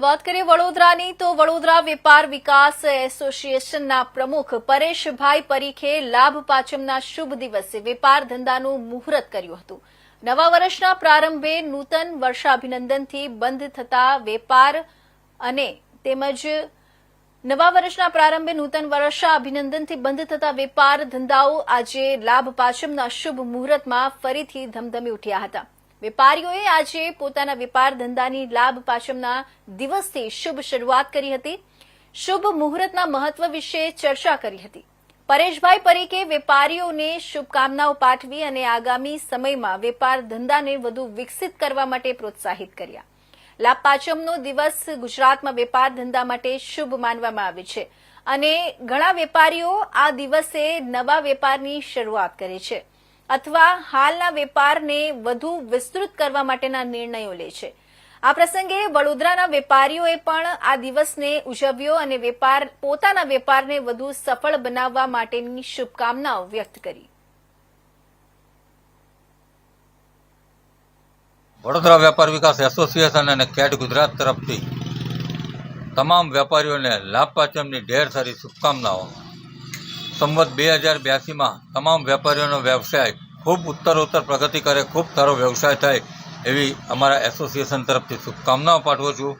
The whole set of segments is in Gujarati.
વાત કરીએ વડોદરાની, તો વડોદરા વેપાર વિકાસ એસોસિએશનના પ્રમુખ પરેશભાઈ પરીખે લાભ પાચમના શુભ દિવસે વેપાર ધંધાનું મુહૂર્ત કર્યું હતું. નવા વર્ષના પ્રારંભે નૂતન વર્ષાભિનંદનથી બંધ થતા વેપાર અને તેમજ નવા વર્ષના પ્રારંભે નૂતન વર્ષા અભિનંદનથી બંધ થતા વેપાર ધંધાઓ આજે લાભ પાચમના શુભ મુહૂર્તમાં ફરીથી ધમધમી ઉઠ્યા હતા. વેપારીઓએ આજે પોતાના વેપાર ધંધાની લાભ પાંચમના દિવસથી શુભ શરૂઆત કરી હતી. શુભ મુહૂર્તના મહત્વ વિશે ચર્ચા કરી હતી. પરેશભાઈ પરીખે વેપારીઓને શુભકામનાઓ પાઠવી અને આગામી સમયમાં વેપાર ધંધાને વધુ વિકસિત કરવા માટે પ્રોત્સાહિત કર્યા. લાભ પાંચમનો દિવસ ગુજરાતમાં વેપાર ધંધા માટે શુભ માનવામાં આવે છે. અને ઘણા વેપારીઓ આ દિવસે નવા વેપારની શરૂઆત કરે છે. અથવા હાલના વેપારને વધુ વિસ્તૃત કરવા માટેના નિર્ણયો લે છે. આ પ્રસંગે વડોદરાના વેપારીઓએ પણ આ દિવસને ઉજવ્યો અને વેપાર, પોતાના વેપારને વધુ સફળ બનાવવા માટેની શુભકામનાઓ વ્યક્ત કરી. વડોદરા વેપાર વિકાસ એસોસિએશન અને કેટ ગુજરાત તરફથી તમામ વેપારીઓને લાભ પાંચમની ઢેર સારી શુભકામનાઓ. સંવત બે હજાર બ્યાસીમાં તમામ વેપારીઓનો વ્યવસાય ખૂબ ઉત્તરોત્તર પ્રગતિ કરે, ખૂબ સારો વ્યવસાય થાય એવી અમારા એસોસિએશન તરફથી શુભકામનાઓ પાઠવું છું.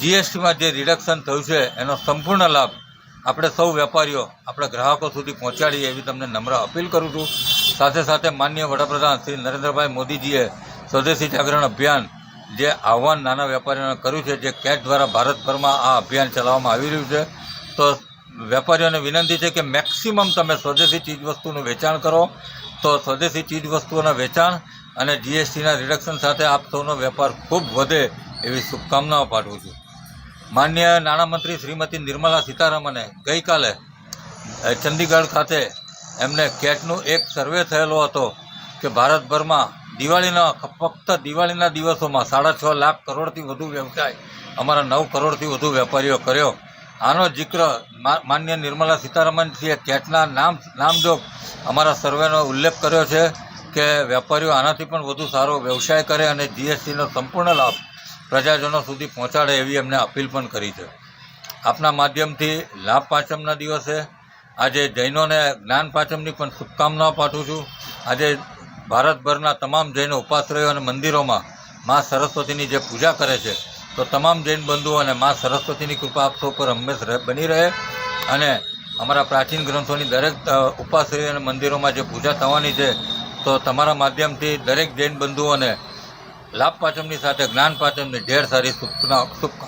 જીએસટીમાં જે રિડક્શન થયું છે, એનો સંપૂર્ણ લાભ આપણે સૌ વેપારીઓ, આપણા ગ્રાહકો સુધી પહોંચાડીએ એવી તમને નમ્ર અપીલ કરું છું. સાથે સાથે માનનીય વડાપ્રધાન શ્રી નરેન્દ્રભાઈ મોદીજીએ સ્વદેશી જાગરણ અભિયાન જે આહવાન નાના વેપારીઓને કર્યું છે, જે કેટ દ્વારા ભારતભરમાં આ અભિયાન ચલાવવામાં આવી રહ્યું છે, તો વેપારીઓને વિનંતી છે કે મેક્સિમમ તમે સ્વદેશી ચીજવસ્તુનું વેચાણ કરો. તો સ્વદેશી ચીજવસ્તુઓના વેચાણ અને જીએસટીના રિડક્શન સાથે આપ સૌનો વેપાર ખૂબ વધે એવી શુભકામનાઓ પાઠવું છું. માન્ય નાણામંત્રી શ્રીમતી નિર્મલા સીતારામને ગઈકાલે ચંદીગઢ ખાતે એમને કેટનું એક સર્વે થયેલો હતો કે ભારતભરમાં દિવાળીના, ફક્ત દિવાળીના દિવસોમાં સાડા છ લાખ કરોડથી વધુ વ્યવસાય, અમારા નવ કરોડથી વધુ વેપારીઓ કર્યો. આનો જિક્ર માન્ય નિર્મલા સીતારામનજીએ કેટના નામ નામજોગ અમારા સર્વેનો ઉલ્લેખ કર્યો છે કે વેપારીઓ આનાથી પણ વધુ સારો વ્યવસાય કરે અને જીએસટીનો સંપૂર્ણ લાભ પ્રજાજનો સુધી પહોંચાડે એવી એમને અપીલ પણ કરી છે. આપના માધ્યમથી લાભ પાંચમના દિવસે આજે જૈનોને જ્ઞાન પાંચમની પણ શુભકામનાઓ પાઠવું છું. આજે ભારતભરના તમામ જૈનો ઉપાશ્રયો અને મંદિરોમાં મા સરસ્વતીની જે પૂજા કરે છે તો તમામ જૈન બંધુઓ અને મા સરસ્વતીની કૃપા આપ સૌ પર હંમેશ બની રહે. અને અમારા પ્રાચીન ગ્રંથોની દરેક ઉપાશ્રી અને મંદિરોમાં જે પૂજા થવાની છે, તો તમારા માધ્યમથી દરેક જૈન બંધુઓને લાભ પાચમની સાથે, જ્ઞાન પાચમની ઢેર સારી શુભના શુભકામનાઓ